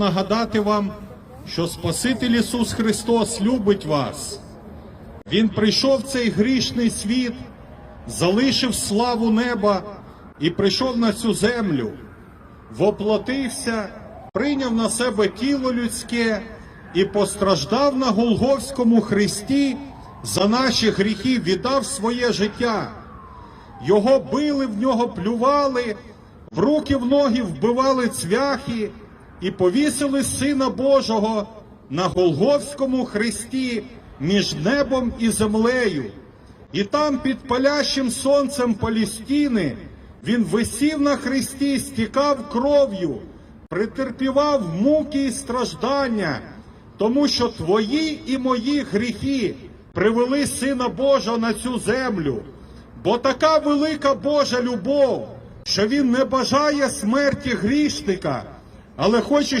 нагадати вам, що Спаситель Ісус Христос любить вас. Він прийшов в цей грішний світ, залишив славу неба і прийшов на цю землю, воплотився, прийняв на себе тіло людське і постраждав на Голговському хресті за наші гріхи, віддав своє життя. Його били, в нього плювали, в руки в ноги вбивали цвяхи і повісили Сина Божого на Голговському хресті між небом і землею. І там під палящим сонцем Палістини він висів на хресті, стікав кров'ю, претерпівав муки і страждання, тому що твої і мої гріхи привели Сина Божого на цю землю. Бо така велика Божа любов, що він не бажає смерті грішника, але хоче, щоб